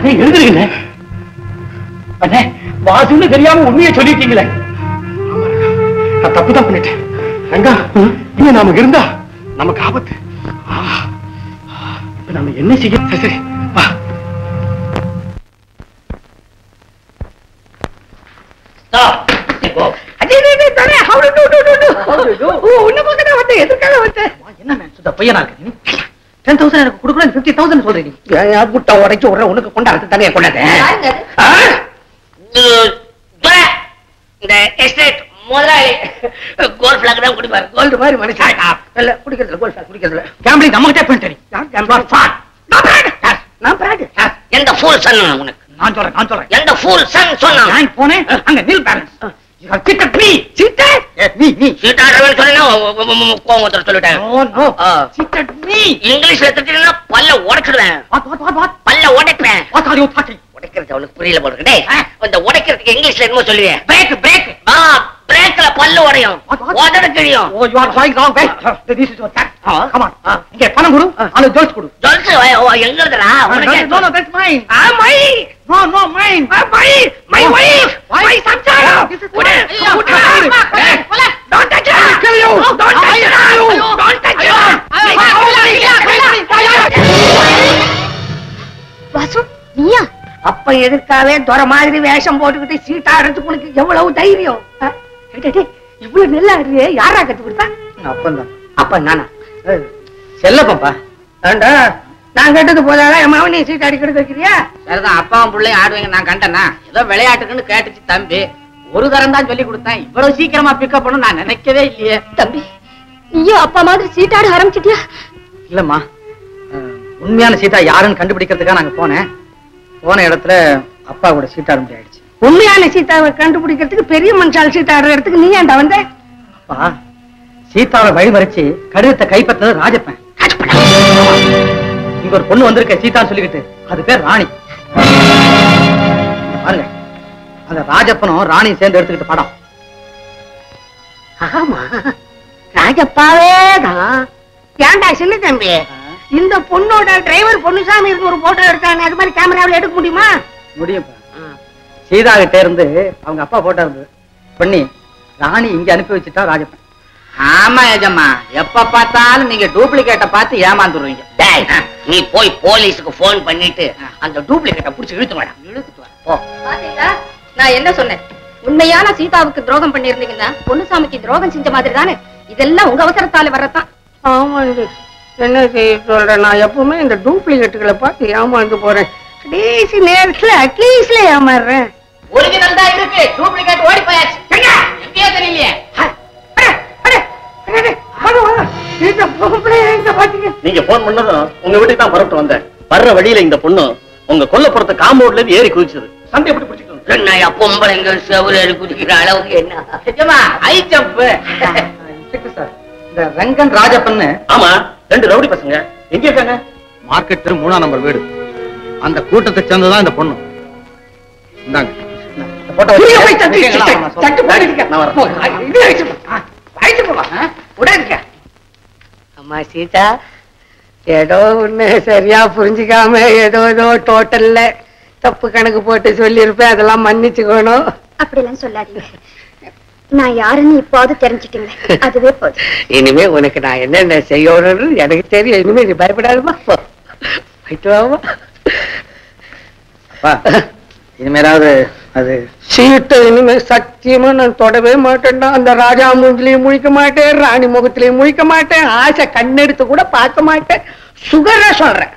அண்ணே, அண்ணே, வாசுன்னு தெரியாம உண்மையை சொல்லிட்டீங்களே. நான் தப்புதான் பண்ணிட்டேன். ரங்கா இங்க நாம இருந்தா நமக்கு ஆபத்து. நாம என்ன செய்ய சரி, சரி வா என்ன மேம் சுத்த பையனா இருக்கு டென் தௌசண்ட் எனக்கு கொடுக்கணும் ஃபிஃப்டி தௌசண்ட் சொல்றீங்க ஏன் முட்டை உடைச்சு விடுற? உனக்கு கொண்டாடுறது தனியா கொண்டாட்டேன் இந்த எஸ்டேட் முதலாளி. கோல்ட் பிளாக் தான் குடிப்பாரு. கோல்டு மாதிரி மனுஷன். இல்ல குடிக்கிறதுல கோல்ட் ஃபிளாக் குடிக்கிறதுல. கேம்பிளிங் நம்ம கிட்ட பண்ணிட்டேன் யார் கேம்பிள் ஃபாட் நான் பிராட் நான் பிராட் எந்த ஃபூல் சன் உனக்கு? நான் சொல்றேன் நான் சொல்றேன். எந்த ஃபூல் சன் சொன்னான்? நான் போனேன் அங்க நில் parents you have cheated me cheated நீ நீ. சொன்னா சொல்லிட்டேன். No no. மீ இங்கிலீஷ்ல பல்ல உடைச்சிடுவேன் பல்ல உடைப்பேன். யூ டாக்கிங் உடைக்கிறது அவனுக்கு புரியல போல இருக்கு. டேய் இந்த உடைக்கிறதுக்கு இங்கிலீஷ்ல என்னமோ சொல்லுவேன் பிரேக் பிரேக் ஆ பிரேக்ல பல்லு உடையும்? உதட கிழியும். ஓ you are going wrong way this is your dog come on இங்க பணம் கொடு அல்லது ஜோல்ஸ் கொடு. ஜொல்ஸ் எங்க இருக்குடா உனக்கு. ஆ my. No, no, mine. My. My Oh. Wife? My சம்சாரம் வாசு நீயா? அப்ப எதுக்காவே துறை மாதிரி வேஷம் போட்டுக்கிட்டு சீட்டாடுறதுக்கு உனக்கு எவ்வளவு தைரியம்? இவ்வளவு நல்லா ஆடுறியே யாரா கத்து கொடுத்தா? அப்பந்தான். அப்ப நானா? செல்லப்பா ஏண்டா நான் கேட்டது போதாதா? என் மாவனி சீட் அடிக்கிறது வைக்கிறியா? சரிதான் அப்பாவும் பிள்ளையும் ஆடுவீங்க நான் கண்டேனா? ஏதோ விளையாட்டுக்குன்னு கேட்டுச்சு தம்பி. ஒரு தரம் தான் சொல்லி கொடுத்தேன். இவ்வளவு சீக்கிரமா பிக்கப் பண்ண நான் நினைக்கவே இல்லையே. தம்பி நீயும் அப்பா மாதிரி சீட்டாட ஆரம்பிச்சிட்டியா? இல்லம்மா. உண்மையான சீதா யாருன்னு கண்டுபிடிக்கிறதுக்காக நாங்க போனேன். போன இடத்துல அப்பா கூட சீட்டாட முடியாயிடுச்சு உண்மையான சீதாவை கண்டுபிடிக்கிறதுக்கு பெரிய மனுஷால் சீட் ஆடுற இடத்துக்கு நீ ஏன்டா வந்த? அப்பா சீதாவை வழிமறிச்சு கடிதத்தை கைப்பற்றது ராஜப்பன். இங்க ஒரு பொண்ணு வந்திருக்க சீதான்னு சொல்லிக்கிட்டு. அது பேர் ராணி. பாருங்க. அந்த ராஜப்பனும் ராணியும் சேர்ந்து எடுத்துக்கிட்டு படம். ஆமா. ராஜப்பாவே தான் ஏன்டா சின்ன தம்பி? இந்த பொண்ணோட டிரைவர் பொன்னுசாமி இருந்து ஒரு போட்டோ எடுத்தானே? அது மாதிரி கேமராவில் எடுக்க முடியுமா? முடியும்ப்பா. சீதா கிட்ட இருந்து அவங்க அப்பா போட்டோ இருந்தது பண்ணி ராணி இங்க அனுப்பி வச்சுட்டா ராஜப்பன். ஆமா ஏஜம்மா எப்ப பார்த்தாலும் நீங்க டூப்ளிகேட்டை பார்த்து ஏமாந்துருவீங்க. டேய் நீ போய் போலீஸுக்கு ஃபோன் பண்ணிட்டு அந்த டூப்ளிகேட்டை புடிச்சு இழுத்து வாடா. இழுத்துட்டு வா. போ. பாத்தீங்களா? நான் என்ன சொன்னேன்? உண்மையான சீதாவுக்கு துரோகம் பண்ணிருந்தீங்கன்னா பொன்னுசாமிக்கு துரோகம் செஞ்ச மாதிரி தானே இதெல்லாம் உங்க அவசரத்தால வரத்தான் ஆமாண்டு என்ன செய்ய சொல்றேன்? நான் எப்பவுமே இந்த டூப்ளிகேட்டுகளை பார்த்து ஏமாந்து போறேன். கடைசி நேரத்துல அட்லீஸ்ட்ல ஏமாறுறேன். ஒரிஜினல் தான் இருக்கு. டூப்ளிகேட் ஓடி போயாச்சு. எங்க? எங்கேயோ தெரியலையே. நீங்க போன் பண்ணதும் உங்க வீட்டுக்கு தான் புறப்பட்டு வந்தேன். வர்ற வழியில இந்த பொண்ணு உங்க கொல்லப்புறத்து காம்பவுண்ட்ல இருந்து ஏறி குதிச்சது. சண்டை எப்படி பிடிச்சிட்டு என்னையா பொம்பளை எங்க செவரு குதிக்கிற அளவுக்கு என்ன? High jump sir. இந்த ரங்கன் ராஜப்பன்னு ஆமா. ரெண்டு ரவுடி பசங்க. எங்க இருக்காங்க? மார்க்கெட் தெரு மூணாம் நம்பர் வீடு. அந்த கூட்டத்தை சேர்ந்ததான் இந்த பொண்ணு. இந்தாங்க. அம்மா சீதா ஏதோ ஒண்ணு சரியா புரிஞ்சுக்காம ஏதோ ஏதோ டோட்டல்ல தப்பு கணக்கு போட்டு சொல்லியிருப்பேன். அதெல்லாம் மன்னிச்சுக்கணும். அப்படிலாம் சொல்லாதீங்க. நான் யாருன்னு இப்போது தெரிஞ்சுட்டீங்களே அதுவே போதும். இனிமே உனக்கு நான் என்னென்ன செய்யணும்னு எனக்கு தெரியும். இனிமே நீ பயப்படாதமா போயிட்டு வாமா அப்பா, இனிமேலாவது அது சீட்டை இனிமே சத்தியமா நான் தொடவே மாட்டேன்டா. அந்த ராஜா மூஞ்சிலையும் முழிக்க மாட்டேன். ராணி முகத்திலையும் முழிக்க மாட்டேன். ஆசை கண்ணெடுத்து கூட பார்க்க மாட்டேன். சுகர சொல்றேன்.